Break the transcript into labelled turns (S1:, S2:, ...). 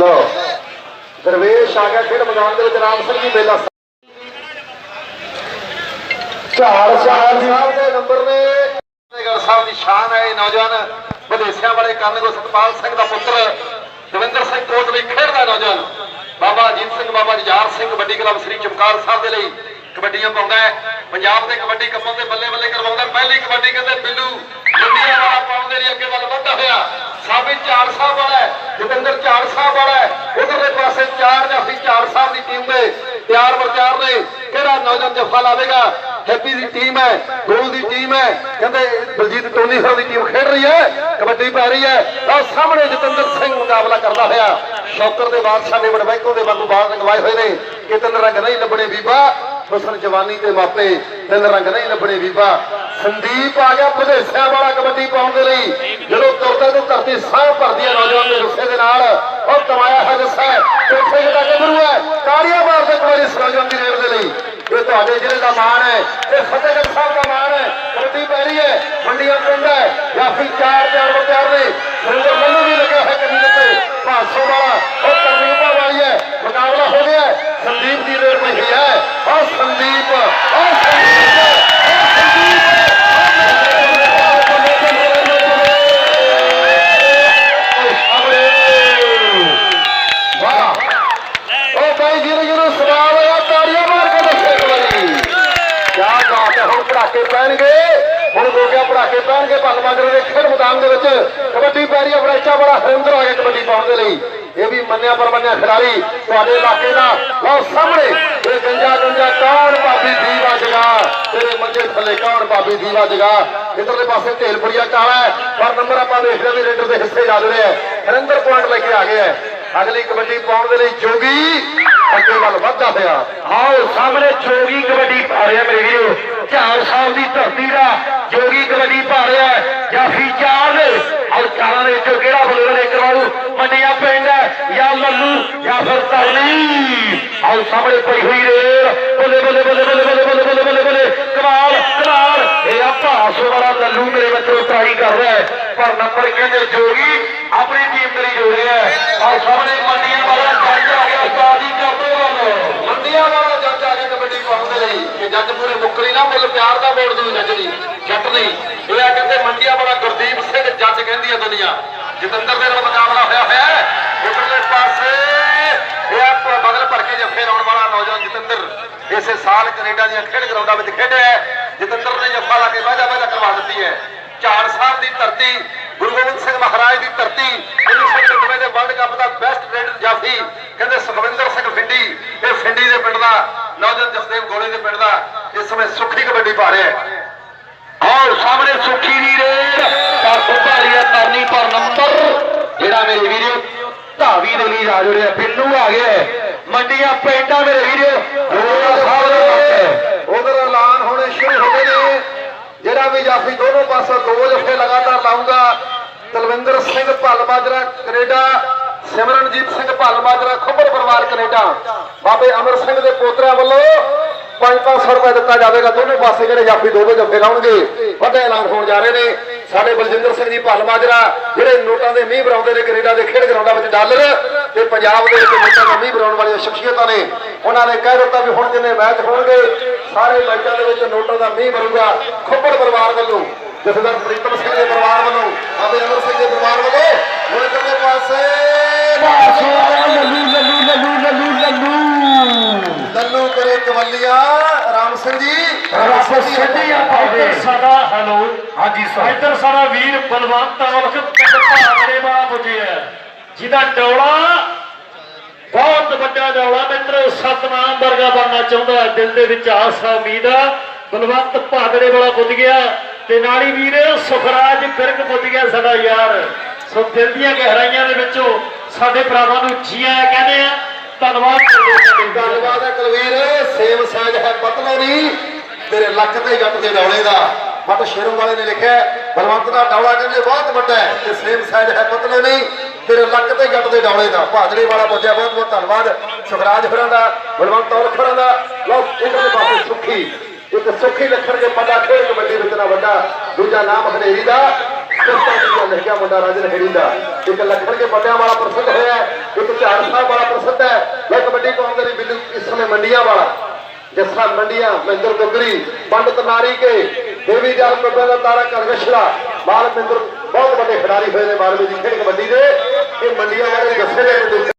S1: ਲੋ ਦਰਵੇਸ਼ ਆ ਗਿਆ ਖੇਡ ਮੈਦਾਨ ਦੇ ਵਿੱਚ, ਰਾਮ ਸਿੰਘ ਜੀ ਮੇਲਾ ਝਾੜ ਸਾਹਿਬ ਦੇ ਨੰਬਰ ਨੇ। ਗੜ ਸਾਹਿਬ ਦੀ ਸ਼ਾਨ ਹੈ, ਇਹ ਨੌਜਵਾਨ ਵਿਦੇਸ਼ਿਆਂ ਵਾਲੇ ਕਰਨਗੋ ਸਤਪਾਲ ਸਿੰਘ ਦਾ ਪੁੱਤਰ ਦਵਿੰਦਰ ਸਿੰਘ ਕੋਟ ਲਈ ਖੇਡਦਾ ਨੌਜਵਾਨ। ਬਾਬਾ ਅਜੀਤ ਸਿੰਘ, ਬਾਬਾ ਜਜਾਰ ਸਿੰਘ, ਕਬੱਡੀ ਕਲੱਬ ਸ੍ਰੀ ਚਮਕਾਰ ਸਾਹਿਬ ਦੇ ਲਈ ਕਬੱਡੀਆਂ ਪਾਉਂਦਾ ਹੈ। ਪੰਜਾਬ ਦੇ ਕਬੱਡੀ ਕੰਮਾਂ ਦੇ ਬੱਲੇ ਬੱਲੇ ਕਰਵਾਉਂਦਾ ਪਹਿਲੀ ਕਬੱਡੀ ਕਹਿੰਦੇ ਬਿੱਲੂ ਮੰਡੀਆਂ ਵਾਲਾ ਪਾਉਣ ਦੇ ਲਈ ਅੱਗੇ ਵੱਲ ਵਧਦਾ ਹੋਇਆ। ਸਾਬਿਤ ਚਾਰ ਸਾਹਿਬ ਵਾਲਾ ਹੈ ਜਤਿੰਦਰ ਚਾਰ ਸਾਹਿਬ ਵਾਲਾ ਹੈ ਉਧਰਲੇ ਪਾਸੇ ਚਾਰ ਜਾਫੀ ਚਾਰ ਸਾਹਿਬ ਦੀ ਟੀਮ ਦੇ ਤਿਆਰ ਬਰਚਾਰ ਨੇ ਕਿਹੜਾ ਨੌਜਵਾਨ ਜਫਾ ਲਾਵੇਗਾ। ਹੈਪੀ ਦੀ ਟੀਮ ਹੈ, ਗੋਲ ਦੀ ਟੀਮ ਹੈ। ਕਹਿੰਦੇ ਬਲਜੀਤ ਟੋਨੀ ਸਾਹਿਬ ਦੀ ਟੀਮ ਖੇਡ ਰਹੀ ਹੈ, ਕਬੱਡੀ ਪੈ ਰਹੀ ਹੈ। ਆਹ ਸਾਹਮਣੇ ਜਤਿੰਦਰ ਸਿੰਘ ਮੁਕਾਬਲਾ ਕਰਦਾ ਹੋਇਆ। ਸ਼ੌਕਰ ਦੇ ਬਾਦਸ਼ਾਹ ਨੇ ਬੜਬੈਕੋ ਦੇ ਵਾਂਗੂ ਬਾਲ ਰੰਗਵਾਏ ਹੋਏ ਨੇ। ਕਿ ਤਿੰਨ ਰੰਗ ਨਹੀਂ ਲੱਭਣੇ ਬੀਬਾ। ਹੁਸਨ ਜਵਾਨੀ ਤੇ ਮਾਪੇ, ਤਿੰਨ ਰੰਗ ਨਹੀਂ ਲੱਭਣੇ ਬੀਬਾ। ਸੰਦੀਪ ਆ ਗਿਆ ਵਿਦੇਸ਼ਿਆਂ ਵਾਲਾ ਕਬੱਡੀ ਪਾਉਣ ਦੇ ਲਈ। ਜਦੋਂ ਤੁਰਦਾ ਤੇ ਧਰਤੀ ਸਾਹ ਭਰਦੀ ਹੈ, ਨੌਜਵਾਨ ਦੇ ਗੁੱਸੇ ਦੇ ਨਾਲ ਉਹ ਕਮਾਇਆ ਹੈ ਜੱਸਾ ਕੋਠੇ ਜਿਹੜਾ ਗੱਭਰੂ ਹੈ, ਤਾੜੀਆਂ ਮਾਰਦੇ ਇੱਕ ਵਾਰੀ ਦੀ ਰੇਡ ਦੇ ਲਈ। ਇਹ ਤੁਹਾਡੇ ਜ਼ਿਲ੍ਹੇ ਦਾ ਮਾਣ ਹੈ ਇਹ ਫਤਿਹਗੜ੍ਹ ਸਾਹਿਬ ਦਾ ਮਾਣ ਹੈ ਕਬੱਡੀ ਪੈ ਰਹੀ ਹੈ ਮੰਡੀਆਂ ਪਿੰਡ ਹੈ ਜਾਂ ਫਿਰ ਚਾਰ ਚਾਰ ਬਚਾਰ ਨੇ ਸੁਰਿੰਦਰ ਮੈਨੂੰ ਵੀ ਲੱਗਿਆ ਹੈ ਕਮੀ ਉੱਤੇ 500 ਵਾਲਾ ਉਹ ਤਰਨੀਪਾ ਵਾਲੀ ਹੈ ਮੁਕਾਬਲਾ ਹੋ ਗਿਆ ਸੰਦੀਪ ਦੀ ਰੇਡ ਪਈ ਹੈ ਉਹ ਸੰਦੀਪ ਉਹ ਗੋਗਿਆ ਪੈਣਗੇ ਭੰਗ ਮਾਜਰੇ ਦੇ ਖੇਡ ਮੈਦਾਨ ਦੇ ਵਿੱਚ। ਕਬੱਡੀ ਪੈ ਰਹੀ ਬੜਾ ਹਰਿੰਦਰ ਆ ਗਿਆ ਕਬੱਡੀ ਪਾਉਣ ਦੇ ਲਈ। ਇਹ ਵੀ ਮੰਨਿਆ ਪਰਮੰਨਿਆ ਖਿਡਾਰੀ ਤੁਹਾਡੇ ਇਲਾਕੇ ਦਾ। ਲਓ ਸਾਹਮਣੇ ਇਹ ਗੰਜਾ ਗੰਜਾ ਕੌਣ ਭਾਬੀ ਦੀਵਾ ਜਗਾ। ਤੇਰੇ ਮੰਜੇ ਥੱਲੇ ਕੌਣ ਭਾਬੀ ਦੀਵਾ ਜਗਾ। ਇਧਰਲੇ ਪਾਸੇ ਢੇਲਪੁਰੀਆ ਕਾਲਾ ਪਰ ਨੰਬਰ ਆਪਾਂ ਦੇਖਦੇ ਵੀ ਰੇਡਰ ਦੇ ਹਿੱਸੇ ਜਾ ਰਹੇ ਹੈ। ਹਰਿੰਦਰ ਪੁਆਇੰਟ ਲੈ ਕੇ ਆ ਗਏ ਹੈ। ਅਗਲੀ ਕਬੱਡੀ ਪਾਉਣ ਦੇ ਲਈ ਜੋਗੀ ਅੱਗੇ ਵੱਲ ਵੱਧਦਾ ਹੋਇਆ
S2: ਆਓ ਸਾਹਮਣੇ ਜੋਗੀ ਕਬੱਡੀ ਪਾ ਰਿਹਾ ਮੇਰੇ ਵੀਰੋ। ਝਾੜ ਸਾਹਿਬ ਦੀ ਧਰਤੀ ਦਾ ਜੋਗੀ ਕਬੱਡੀ ਪਾ ਰਿਹਾ ਹੈ। ਜਾਫੀ ਚਾਰ ਔਰ ਚਾਰਾਂ ਦੇ ਵਿੱਚੋਂ ਕਿਹੜਾ ਬੋਲਰ ਨੇ ਕਰਵਾਉ ਮੰਡੀਆਂ ਪਿੰਡ ਹੈ ਜਾਂ ਲੱਲੂ ਜਾਂ ਫਿਰ ਤਰਨੀ ਆਓ ਸਾਹਮਣੇ ਪਈ ਹੋਈ ਰੇਲ। ਬੱਲੇ ਬੱਲੇ ਬੱਲੇ ਬੱਲੇ ਬੱਲੇ ਬੱਲੇ ਬੱਲੇ ਬੱਲੇ ਬੱਲੇ। ਕਮਾਲ ਕਮਾਲ। ਇਹ ਆ ਭਾਸੋ ਵਾਲਾ ਲੱਲੂ ਮੇਰੇ ਬੱਚੇ ਟਰਾਈ ਕਰ ਰਿਹਾ ਹੈ। ਪਰ ਨੰਬਰ ਕਹਿੰਦੇ ਜੋਗੀ, ਆਪਣੀ ਟੀਮ ਦੇ ਲਈ ਜੋੜ ਰਿਹਾ ਹੈ ਆਓ ਸਾਹਮਣੇ ਮੰਡੀਆਂ ਵਾਲਾ ਜੱਜ ਆ ਗਿਆ, ਉਸਤਾਦ ਜੀ ਕਰਦੇ ਵੱਲ
S1: ਮੰਡੀਆਂ ਵਾਲਾ ਜੱਜ ਆ ਗਿਆ ਲਈ। ਕਿ ਜੱਜ ਪੂਰੇ ਮੁੱਕਰੀ ਨਾ, ਮੁੱਲ ਪਿਆਰ ਦਾ ਮੋੜ ਦੂ ਜੱਜ ਦੀ ਜੱਟ ਨਹੀਂ। ਇਹ ਕਹਿੰਦੇ ਮੰਡੀਆਂ ਵਾਲਾ ਗੁਰਦੀਪ ਸਿੰਘ ਜੱਜ ਕਹਿੰਦੀ ਹੈ ਦੁਨੀਆ। ਜਤਿੰਦਰ ਦੇ ਨਾਲ ਮੁਕਾਬਲਾ ਹੋਇਆ ਹੋਇਆ। ਨੌਜਵਾਨ ਜਤਿੰਦਰ ਇਸੇ ਸਾਲ ਕੈਨੇਡਾ ਦੀਆਂ ਖੇਡ ਗਰਾਊਂਡਾਂ ਵਿੱਚ ਖੇਡਿਆ ਜਤਿੰਦਰ ਨੇ ਜੱਫਾ ਲਾ ਕੇ ਵਾਜਾ ਵਾਜਾ ਕਰਵਾ ਦਿੱਤੀ ਹੈ। ਝਾੜ ਸਾਹਿਬ ਦੀ ਧਰਤੀ, ਗੁਰੂ ਗੋਬਿੰਦ ਸਿੰਘ ਮਹਾਰਾਜ ਦੀ ਧਰਤੀ 1999 ਦੇ ਵਰਲਡ ਕੱਪ ਦਾ ਬੈਸਟ ਰੇਡਰ ਜਾਫੀ, ਕਹਿੰਦੇ ਸੁਖਵਿੰਦਰ ਸਿੰਘ ਫਿੰਡੀ, ਇਹ ਫਿੰਡੀ ਦੇ ਪਿੰਡ ਦਾ, ਨੌਜਵਾਨ ਜਸਦੇਵ ਗੋਲੇ ਦੇ ਪਿੰਡ ਦਾ ਇਸ ਸਮੇਂ ਸੁੱਖੀ ਕਬੱਡੀ ਪਾ ਰਿਹਾ ਹੈ।
S2: ਔਰ ਸਾਹਮਣੇ ਸੁੱਖੀ ਦੀ ਰੇਡ, ਪਰ ਉਭਾਰੀਆ ਕਰਨੀ ਪਰ ਨੰਬਰ, ਜਿਹੜਾ ਮੇਰੇ ਵੀਰੋ ਧਾਵੀ ਦੇ ਲਈ ਆ ਜੁੜਿਆ, ਬਿੱਲੂ ਆ ਗਿਆ ਮੰਡੀਆਂ ਪਿੰਡਾਂ ਮੇਰੇ ਵੀਰੋ ਸਾਹਿਬ ਦੇ
S1: ਉਧਰ ਐਲਾਨ ਹੋਣੇ ਸ਼ੁਰੂ ਹੋ ਗਏ ਨੇ। ਜਿਹੜਾ ਵੀ ਜਾਫੀ ਦੋਨੋਂ ਪਾਸੋਂ ਦੋ ਜਫੇ ਲਗਾਤਾਰ ਲਾਊਗਾ ਤਲਵਿੰਦਰ ਸਿੰਘ ਭੱਲ ਮਾਜਰਾ ਕੈਨੇਡਾ। ਸਿਮਰਨਜੀਤ ਸਿੰਘ ਭੱਲ ਮਾਜਰਾ ਖੁੱਬਰ ਪਰਿਵਾਰ ਕੈਨੇਡਾ। ਬਾਬੇ ਅਮਰ ਸਿੰਘ ਦੇ ਪੋਤਰਿਆਂ ਵੱਲੋਂ 5-500 ਰੁਪਏ ਦਿੱਤਾ ਜਾਵੇਗਾ ਦੋਨੋਂ ਪਾਸੇ, ਜਿਹੜੇ ਜਾਫੀ ਦੋ ਦੋ ਜਫੇ ਲਾਉਣਗੇ। ਵੱਡੇ ਐਲਾਨ ਹੋਣ ਜਾ ਰਹੇ ਨੇ। ਸਾਡੇ ਬਲਜਿੰਦਰ ਸਿੰਘ ਜੀ ਭੱਲ ਜਿਹੜੇ ਨੋਟਾਂ ਦੇ ਮੀਂਹ ਬਰਾਉਂਦੇ ਨੇ, ਕੈਨੇਡਾ ਦੇ ਖੇਡ ਗਰਾਊਂਡਾਂ ਵਿੱਚ ਡਾਲਰ ਤੇ ਪੰਜਾਬ ਦੇ ਵਿੱਚ ਨੋਟਾਂ ਦੇ ਮੀਂਹ ਬਰਾਉਣ ਵਾਲੀਆਂ ਸ਼ਖਸੀਅਤਾਂ ਨੇ। ਉਹਨਾਂ ਨੇ ਕਹਿ ਦਿੱਤਾ ਵੀ ਹੁਣ ਜਿੰਨੇ ਮੈਚ ਹੋਣਗੇ, ਸਾਰੇ ਮੈਚਾਂ ਦੇ ਵਿੱਚ ਨੋਟਾਂ ਦਾ ਮੀਂਹ ਵਰੂਗਾ ਖੁੱਬੜ ਪਰਿਵਾਰ ਵੱਲੋਂ, ਜਥੇਦਾਰ ਪ੍ਰੀਤਮ ਸਿੰਘ ਦੇ ਪਰਿਵਾਰ ਵੱਲੋਂ, ਬਾਬੇ ਅਮਰ ਸਿੰਘ ਦੇ ਪਰਿਵਾਰ ਵੱਲੋਂ ਹੁਣ ਇਧਰਲੇ ਪਾਸੇ ਸਿੰਘ ਜੀ।
S2: ਰੱਬ ਸਿੱਧੀ ਆ ਪਾਵੇ
S3: ਸਾਡਾ ਹੈਲੋ।
S2: ਹਾਂਜੀ ਸਰ।
S3: ਇੱਧਰ ਸਾਡਾ ਵੀਰ ਬਲਵੰਤ ਔਲਖ ਪਿੰਡ ਭਾਗੜੇ ਵਾਲਾ ਪੁੱਜਿਆ ਜਿਹਦਾ ਡੌਲਾ ਬਹੁਤ ਵੱਡਾ ਡੌਲਾ। ਮਿੱਤਰੋ ਸਤਨਾਮ ਵਰਗਾ ਬਣਨਾ ਚਾਹੁੰਦਾ ਹੈ। ਦਿਲ ਦੇ ਵਿੱਚ ਆਸ ਉਮੀਦ ਆ ਬਲਵੰਤ ਭਾਗੜੇ ਵਾਲਾ ਪੁੱਜ ਗਿਆ। ਤੇ ਨਾਲੀ ਵੀਰ ਸੁਖਰਾਜ ਫਿਰਕ ਪੁੱਜ ਗਿਆ ਸਾਡਾ ਯਾਰ। ਸੋ ਦਿਲ ਦੀਆਂ ਗਹਿਰਾਈਆਂ ਦੇ ਵਿੱਚੋਂ ਸਾਡੇ ਭਰਾਵਾਂ ਨੂੰ ਜੀਆ ਕਹਿੰਦੇ ਆ। ਧੰਨਵਾਦ ਕਰਦੇ ਹੈ।
S1: ਕੁਲਵੀਰ, ਸੇਮ ਸਾਈਜ਼ ਹੈ ਪਤਲੇ ਨਹੀਂ ਤੇਰੇ ਲੱਕ ਤੇ ਜੱਟ ਦੇ ਡੌਲੇ ਦਾ। ਬਟ ਸ਼ੇਰੋਂ ਵਾਲੇ ਨੇ ਲਿਖਿਆ, ਬਲਵੰਤ ਦਾ ਡੌਲਾ ਕਹਿੰਦੇ ਬਹੁਤ ਵੱਡਾ ਹੈ, ਤੇ ਸੇਮ ਸਾਈਜ਼ ਹੈ ਪਤਲੇ ਨਹੀਂ ਤੇਰੇ ਲੱਕ ਤੇ ਜੱਟ ਦੇ ਡੌਲੇ ਦਾ। ਭਾਜੜੇ ਵਾਲਾ ਪੁੱਜਿਆ, ਬਹੁਤ ਬਹੁਤ ਧੰਨਵਾਦ। ਸੁਖਰਾਜ ਫਿਰਾਂ ਦਾ, ਬਲਵੰਤ ਔਰ ਫਿਰਾਂ ਦਾ। ਲਓ ਇਧਰਲੇ ਪਾਸੇ ਸੁੱਖੀ, ਇੱਕ ਸੁਖੀ ਲੱਖਣ ਦੇ ਪੱਲਾ ਖੇਡ ਕਬੱਡੀ ਵਿੱਚ ਨਾ ਵੱਡਾ, ਦੂਜਾ ਨਾਮ ਹਨੇਰੀ ਦਾ। ਲਿਖਿਆ ਮੁੰਡਾ ਰਾਜਨ ਖੇੜੀ ਦਾ। ਇੱਕ ਲੱਖਣ ਕੇ ਬੰਦਿਆਂ ਵਾਲਾ ਪ੍ਰਸਿੱਧ ਹੋਇਆ ਇੱਕ ਝਾੜ ਸਾਹਿਬ ਵਾਲਾ ਪ੍ਰਸਿੱਧ ਹੈ ਇੱਕ ਵੱਡੀ ਕੌਮ ਦੇ ਬਿੱਲੂ ਇਸ ਸਮੇਂ ਮੰਡੀਆਂ ਵਾਲਾ। ਜੱਸਾ ਮੰਡੀਆਂ ਮਹਿੰਦਰ ਗੁੱਗਰੀ ਪੰਡਤ ਨਾਰੀ ਕੇ, ਦੇਵੀ ਜਲ ਕੋਬੇ ਦਾ ਤਾਰਾ ਕਰਗਸ਼ਲਾ ਮਾਲ ਮਹਿੰਦਰ ਬਹੁਤ ਵੱਡੇ ਖਿਡਾਰੀ ਹੋਏ ਨੇ ਮਾਲਵੇ ਦੀ ਖੇਡ ਕਬੱਡੀ ਦੇ। ਇਹ ਮੰਡੀਆਂ ਵਾਲੇ ਜੱਸੇ ਦੇ